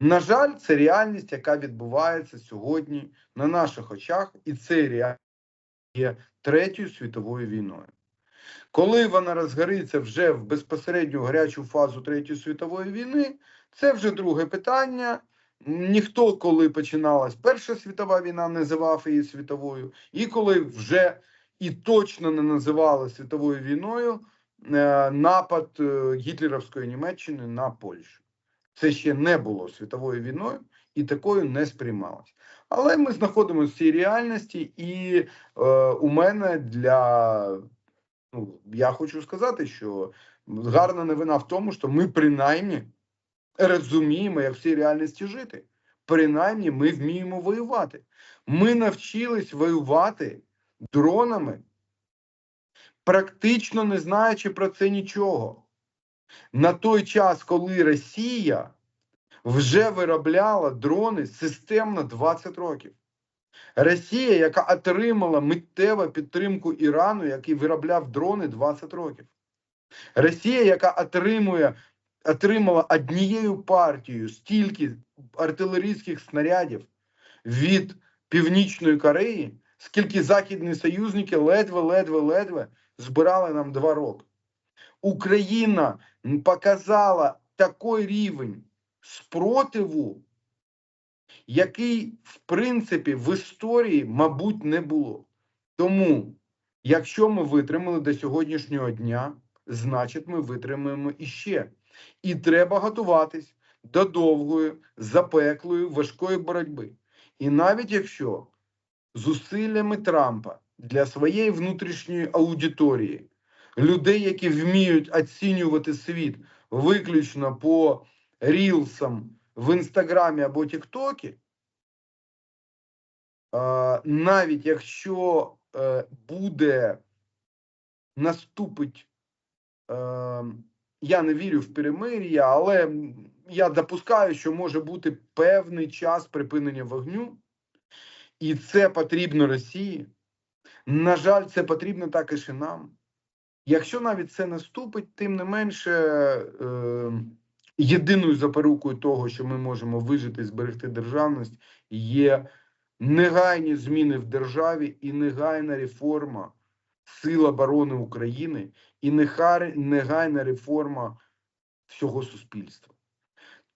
На жаль, це реальність, яка відбувається сьогодні на наших очах, і це реальність є третьою світовою війною. Коли вона розгориться вже в безпосередню гарячу фазу Третьої світової війни, це вже друге питання. Ніхто, коли починалась Перша світова війна, не називав її світовою, і коли вже і точно не називали світовою війною е, напад е, гітлерівської Німеччини на Польщу. Це ще не було світовою війною і такою не сприймалось. Але ми знаходимося в цій реальності, і е, у мене для ну, я хочу сказати, що гарна новина в тому, що ми принаймні розуміємо, як в цій реальності жити. Принаймні, ми вміємо воювати. Ми навчились воювати дронами, практично не знаючи про це нічого. На той час, коли Росія вже виробляла дрони системно 20 років. Росія, яка отримала миттєву підтримку Ірану, який виробляв дрони 20 років. Росія, яка отримує, отримала однією партією стільки артилерійських снарядів від Північної Кореї, скільки західні союзники ледве-ледве-ледве збирали нам два роки. Україна показала такий рівень спротиву який, в принципі, в історії, мабуть, не було. Тому, якщо ми витримали до сьогоднішнього дня, значить ми витримаємо іще. І треба готуватись до довгої, запеклої, важкої боротьби. І навіть якщо зусиллями Трампа для своєї внутрішньої аудиторії, людей, які вміють оцінювати світ виключно по рілсам в інстаграмі або Тіктокі, навіть якщо е, буде наступить, е, я не вірю в перемир'я, але я допускаю, що може бути певний час припинення вогню, і це потрібно Росії. На жаль, це потрібно також і нам. Якщо навіть це наступить, тим не менше. Е, єдиною запорукою того, що ми можемо вижити і зберегти державність, є негайні зміни в державі і негайна реформа Сил оборони України і негайна реформа всього суспільства.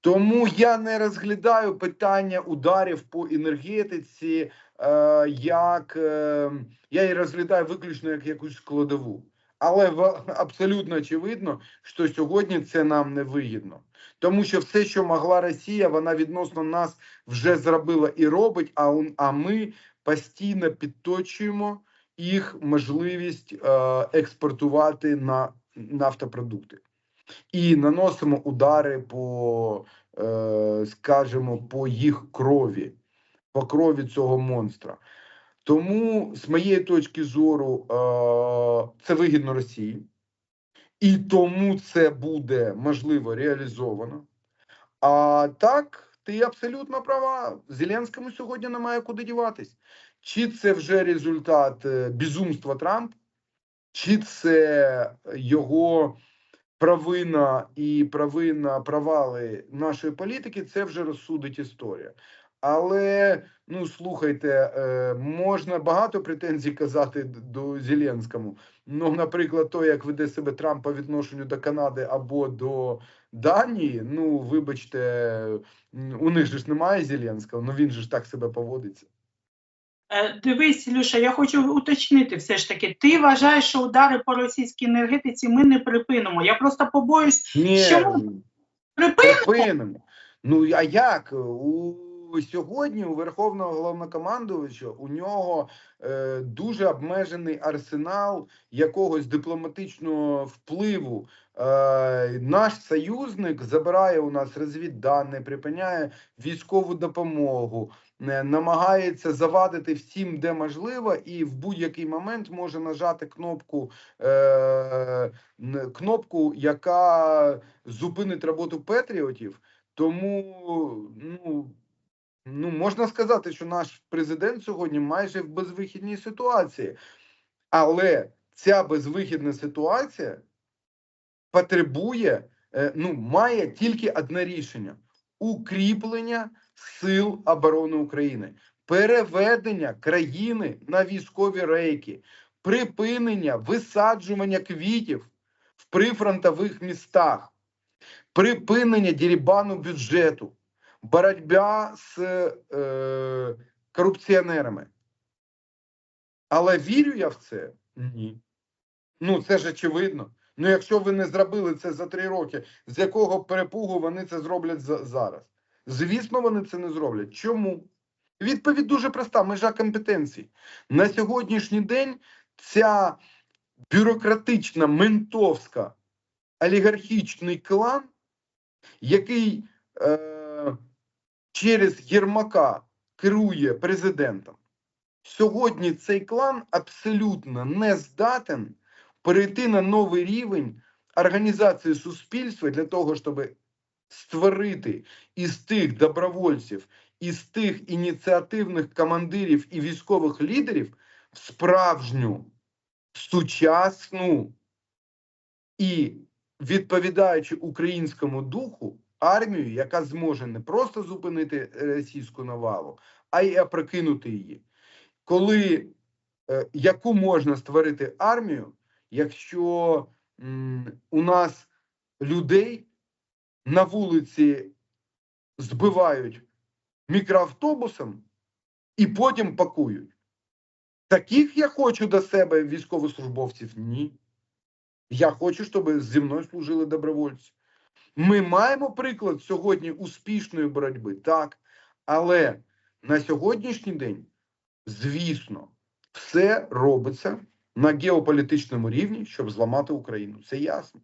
Тому я не розглядаю питання ударів по енергетиці, е, як е, я її розглядаю виключно як якусь складову. Але абсолютно очевидно, що сьогодні це нам не вигідно, тому що все, що могла Росія, вона відносно нас вже зробила і робить. А ми постійно підточуємо їх можливість е, експортувати на нафтопродукти і наносимо удари по, е, скажімо, по їх крові, по крові цього монстра. Тому, з моєї точки зору, це вигідно Росії, і тому це буде можливо реалізовано. А так, ти абсолютно права. Зеленському сьогодні немає куди діватись. Чи це вже результат е, безумства Трампа, чи це його провина і провина провали нашої політики, це вже розсудить історія. Але ну слухайте, е, можна багато претензій казати до Зеленському. Ну, наприклад, то, як веде себе Трамп по відношенню до Канади або до Данії. Ну, вибачте, у них же ж немає Зеленського, ну він же ж так себе поводиться. Е, дивись, Люша, я хочу уточнити все ж таки. Ти вважаєш, що удари по російській енергетиці ми не припинимо. Я просто побоюсь, Ні, що ми припинимо. припинимо. Ну а як? У сьогодні у верховного головнокомандувача у нього е, дуже обмежений арсенал якогось дипломатичного впливу. Е, Наш союзник забирає у нас розвіддані, припиняє військову допомогу. Е, намагається завадити всім, де можливо, і в будь-який момент може нажати кнопку, е, кнопку, яка зупинить роботу патріотів. Тому ну Ну, можна сказати, що наш президент сьогодні майже в безвихідній ситуації, але ця безвихідна ситуація потребує, е, ну, має тільки одне рішення укріплення сил оборони України, переведення країни на військові рейки, припинення висаджування квітів в прифронтових містах, припинення дірібану бюджету, боротьба з е, корупціонерами. Але вірю я в це? Ні. Ну, це ж очевидно. Ну, якщо ви не зробили це за три роки, з якого перепугу вони це зроблять за- зараз? Звісно, вони це не зроблять. Чому? Відповідь дуже проста: межа компетенцій. На сьогоднішній день ця бюрократична, ментовська, олігархічний клан, який е, через Єрмака керує президентом, сьогодні цей клан абсолютно не здатен перейти на новий рівень організації суспільства для того, щоб створити із тих добровольців, із тих ініціативних командирів і військових лідерів справжню, сучасну і відповідаючи українському духу армію, яка зможе не просто зупинити російську навалу, а й опрокинути її. Коли е, яку можна створити армію, якщо м, у нас людей на вулиці збивають мікроавтобусом і потім пакують. Таких я хочу до себе військовослужбовців? Ні. Я хочу, щоб зі мною служили добровольці. Ми маємо приклад сьогодні успішної боротьби, так. Але на сьогоднішній день, звісно, все робиться на геополітичному рівні, щоб зламати Україну. Це ясно.